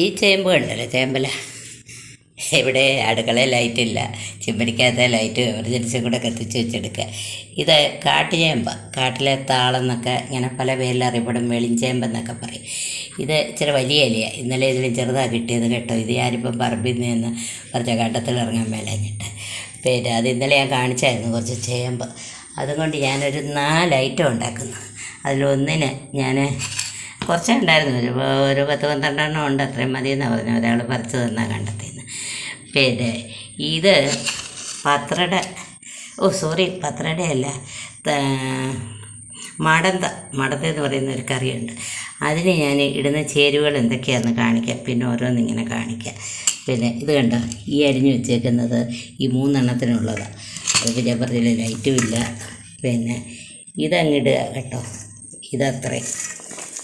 ഈ ചേമ്പ് കണ്ടല്ലോ ചേമ്പല ഇവിടെ അടുക്കളയിൽ ലൈറ്റില്ല ചിമ്മരിക്കകത്തെ ലൈറ്റ് എമർജൻസി കൂടെ കത്തിച്ച് വെച്ചെടുക്കുക. ഇത് കാട്ടുചേമ്പ കാട്ടിലെ താളെന്നൊക്കെ ഇങ്ങനെ പല പേരിൽ അറിയപ്പെടും. വെളിഞ്ചേമ്പെന്നൊക്കെ പറയും. ഇത് ഇച്ചിരി വലിയ ഇലയാണ് ഇന്നലെ ഇതിൽ ചെറുതാണ് കിട്ടിയത് കേട്ടോ. ഇത് ഞാനിപ്പം പറമ്പിൽ നിന്ന് കുറച്ച് കണ്ടത്തിൽ ഇറങ്ങാൻ മേലഞ്ഞിട്ട്. പിന്നെ അത് ഇന്നലെ ഞാൻ കാണിച്ചായിരുന്നു കുറച്ച് ചേമ്പ്. അതുകൊണ്ട് ഞാനൊരു നാല് ഐറ്റം ഉണ്ടാക്കുന്നു. അതിലൊന്നിന് ഞാൻ കുറച്ചേ ഉണ്ടായിരുന്നു ഒരു ഒരു പത്ത് പന്ത്രണ്ടെണ്ണം ഉണ്ട്. അത്രയും മതി എന്നാണ് പറഞ്ഞു ഒരാൾ പറിച്ചു തന്നാൽ കണ്ടെത്തിയെന്ന്. പിന്നെ ഇത് പത്രട ഓ സോറി പത്രടയല്ല. മടന്ത മടന്ത എന്ന് പറയുന്ന ഒരു കറിയുണ്ട്. അതിന് ഞാൻ ഇടുന്ന ചേരുവകൾ എന്തൊക്കെയാണെന്ന് കാണിക്കാം. പിന്നെ ഓരോന്നിങ്ങനെ കാണിക്കാം. പിന്നെ ഇത് കണ്ടോ? ഈ അരിഞ്ഞു വെച്ചേക്കുന്നത് ഈ മൂന്നെണ്ണത്തിനുള്ളതാണ് അത് ഞാൻ പറഞ്ഞില്ല ലൈറ്റും ഇല്ല. പിന്നെ ഇതങ്ങിടുക കേട്ടോ. ഇതത്രയും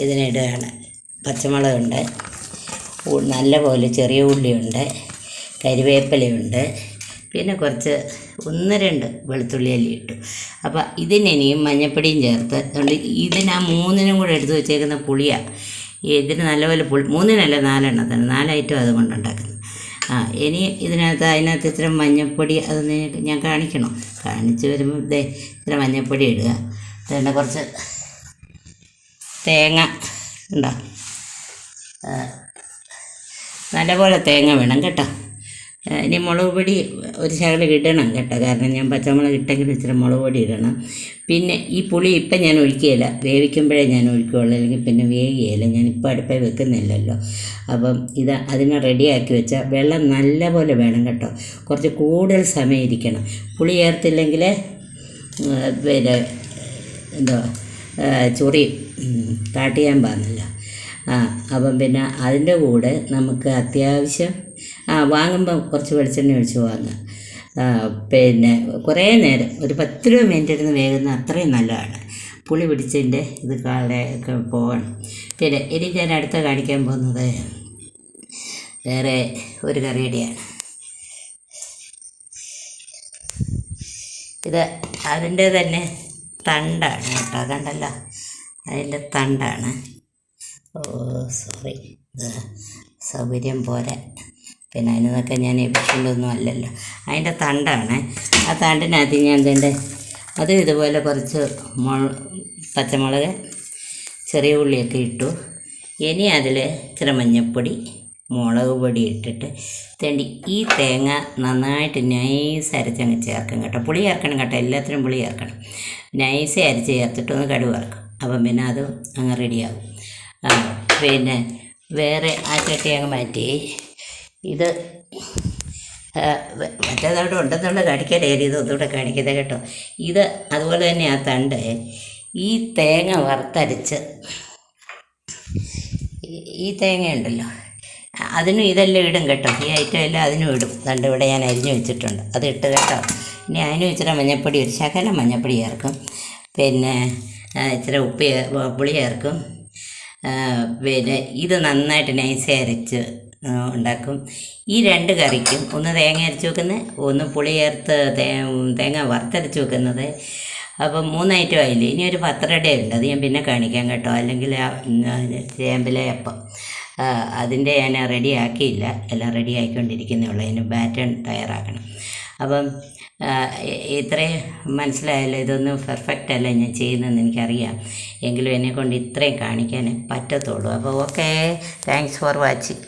ഇതിനിടുകയാണ്. പച്ചമുളകുണ്ട്. നല്ലപോലെ നല്ല പോലെ ചെറിയ ഉള്ളിയുണ്ട്. കരിവേപ്പിലയുണ്ട്. പിന്നെ കുറച്ച് ഒന്ന് രണ്ട് വെളുത്തുള്ളി അല്ലി ഇട്ടു. അപ്പോൾ ഇതിനിയും മഞ്ഞപ്പൊടിയും ചേർത്ത് അതുകൊണ്ട് ഇതിന് ആ മൂന്നിനും കൂടെ എടുത്ത് വെച്ചേക്കുന്ന പുളിയാണ് ഇതിന് നല്ലപോലെ പുളി മൂന്നിനല്ല നാലെണ്ണത്തിന് നാലൈറ്റം അതുകൊണ്ട് ഉണ്ടാക്കുന്നത് ആ ഇനി ഇതിനകത്ത് അതിനകത്ത് ഇത്ര മഞ്ഞപ്പൊടി അത് നിങ്ങൾക്ക് ഞാൻ കാണിക്കണം. കാണിച്ച് വരുമ്പോൾ ഇതേ ഇത്ര മഞ്ഞപ്പൊടി ഇടുക. അതുകൊണ്ട് കുറച്ച് തേങ്ങ. ഉണ്ടോ നല്ലപോലെ തേങ്ങ വേണം കേട്ടോ. ഇനി മുളക് പൊടി ഒരു ശകലം ഇടണം കേട്ടോ. കാരണം ഞാൻ പച്ചമുളക് ഇട്ടെങ്കിൽ ഇച്ചിരി മുളക് പൊടി ഇടണം. പിന്നെ ഈ പുളി ഇപ്പം ഞാൻ ഒഴിക്കുകയില്ല. വേവിക്കുമ്പോഴേ ഞാൻ ഒഴിക്കുകയുള്ളൂ. അല്ലെങ്കിൽ പിന്നെ വേവിയല്ല ഞാൻ ഇപ്പം അടുപ്പേ വെക്കുന്നില്ലല്ലോ. അപ്പം ഇത് അതിനെ റെഡിയാക്കി വെച്ചാൽ വെള്ളം നല്ലപോലെ വേണം കേട്ടോ. കുറച്ച് കൂടുതൽ സമയം ഇരിക്കണം പുളി ചേർത്തില്ലെങ്കിൽ പിന്നെ എന്തോ ചൊറി കാട്ടിയാൻ പാടില്ല. ആ അപ്പം പിന്നെ അതിന്റെ കൂടെ നമുക്ക് അത്യാവശ്യം ആ വാങ്ങുമ്പം കുറച്ച് വെളിച്ചെണ്ണ ഒഴിച്ച് വാങ്ങുക. പിന്നെ കുറേ നേരം ഒരു പത്ത് രൂപ മിനിറ്റ് ഇരുന്ന് വേകുന്ന അത്രയും നല്ലതാണ്. പുളി പിടിച്ചതിന്റെ ഇത് കാളെ പോകണം. പിന്നെ ഇനി ഞാൻ അടുത്ത കാണിക്കാൻ പോകുന്നത് വേറെ ഒരു കറിയുടെയാണ്. ഇത് അതിന്റെ തന്നെ തണ്ടാണ് കേട്ടോ കണ്ടല്ലോ. അതിന്റെ തണ്ടാണ്. ഓ സോറി സൗകര്യം പോരാ. പിന്നെ അതിനൊക്കെ ഞാൻ എപ്പിച്ചുകൊണ്ടൊന്നും അല്ലല്ലോ. അതിന്റെ തണ്ടാണ്. ആ തണ്ടിനകത്ത് ഞാൻ ഇതിന്റെ അത് ഇതുപോലെ കുറച്ച് മൊ പച്ചമുളക് ചെറിയ ഉള്ളിയൊക്കെ ഇട്ടു. ഇനി അതിൽ ഇച്ചിരി മഞ്ഞൾപ്പൊടി മുളക് പൊടി ഇട്ടിട്ട് തേണ്ടി ഈ തേങ്ങ നന്നായിട്ട് നൈസ് അരച്ചങ്ങ് ചേർക്കും കേട്ടോ. പുളി ചേർക്കണം കേട്ടോ. എല്ലാത്തിനും പുളി ചേർക്കണം. നൈസ് അരച്ച് ചേർത്തിട്ടൊന്ന് കടുവറക്കും അപ്പം പിന്നെ അത് അങ്ങ് റെഡിയാകും. ആ, പിന്നെ വേറെ ആ ചട്ടി അങ്ങ് മാറ്റി. ഇത് മറ്റേതവിടെ ഉണ്ടെന്നുള്ള കാണിക്കാനായിരുന്നു ഇത് ഒന്നുകൂടെ കാണിക്കുന്നത് കേട്ടോ. ഇത് അതുപോലെ തന്നെ ആ തണ്ട്. ഈ തേങ്ങ വറുത്തരച്ച് ഈ- ഈ തേങ്ങ ഉണ്ടല്ലോ. അതിനും ഇതെല്ലാം ഇടും കേട്ടോ. ഈ ഐറ്റം എല്ലാം അതിനും ഇടും. തണ്ട് ഇവിടെ ഞാൻ അരിഞ്ഞു വെച്ചിട്ടുണ്ട്. അത് ഇട്ട് കേട്ടോ. ഇനി അതിനും ഇച്ചിരി മഞ്ഞപ്പൊടി ഒരു ശകലം മഞ്ഞപ്പൊടി ചേർക്കും. പിന്നെ ഇച്ചിരി ഉപ്പ് പുളി ചേർക്കും. പിന്നെ ഇത് നന്നായിട്ട് നൈസ് അരച്ച് ഉണ്ടാക്കും. ഈ രണ്ട് കറിക്കും ഒന്ന് തേങ്ങ അരച്ച് വെക്കുന്നത് ഒന്ന് പുളി ചേർത്ത് തേങ്ങ വറുത്തരച്ച് വെക്കുന്നത്. അപ്പം മൂന്ന് ഐറ്റം ആയില്ലേ? ഇനി ഒരു പത്രടേ ഉണ്ട്. അത് ഞാൻ പിന്നെ കാണിക്കാം കേട്ടോ. അല്ലെങ്കിൽ ചേമ്പിലെ അപ്പം. അതിന്റെ ഞാൻ റെഡി ആക്കിയില്ല. എല്ലാം റെഡി ആയിക്കൊണ്ടിരിക്കുന്നേ ഉള്ളൂ. അതിന് ബാറ്റൺ തയ്യാറാക്കണം. അപ്പം ഇത്രയും മനസ്സിലായല്ലോ ഇതൊന്നും പെർഫെക്റ്റ് അല്ല ഞാൻ ചെയ്യുന്നതെന്ന് എനിക്കറിയാം. എങ്കിലും എന്നെക്കൊണ്ട് ഇത്രയും കാണിക്കാൻ പറ്റത്തുള്ളൂ. അപ്പോൾ ഓക്കെ താങ്ക്സ് ഫോർ വാച്ചിങ്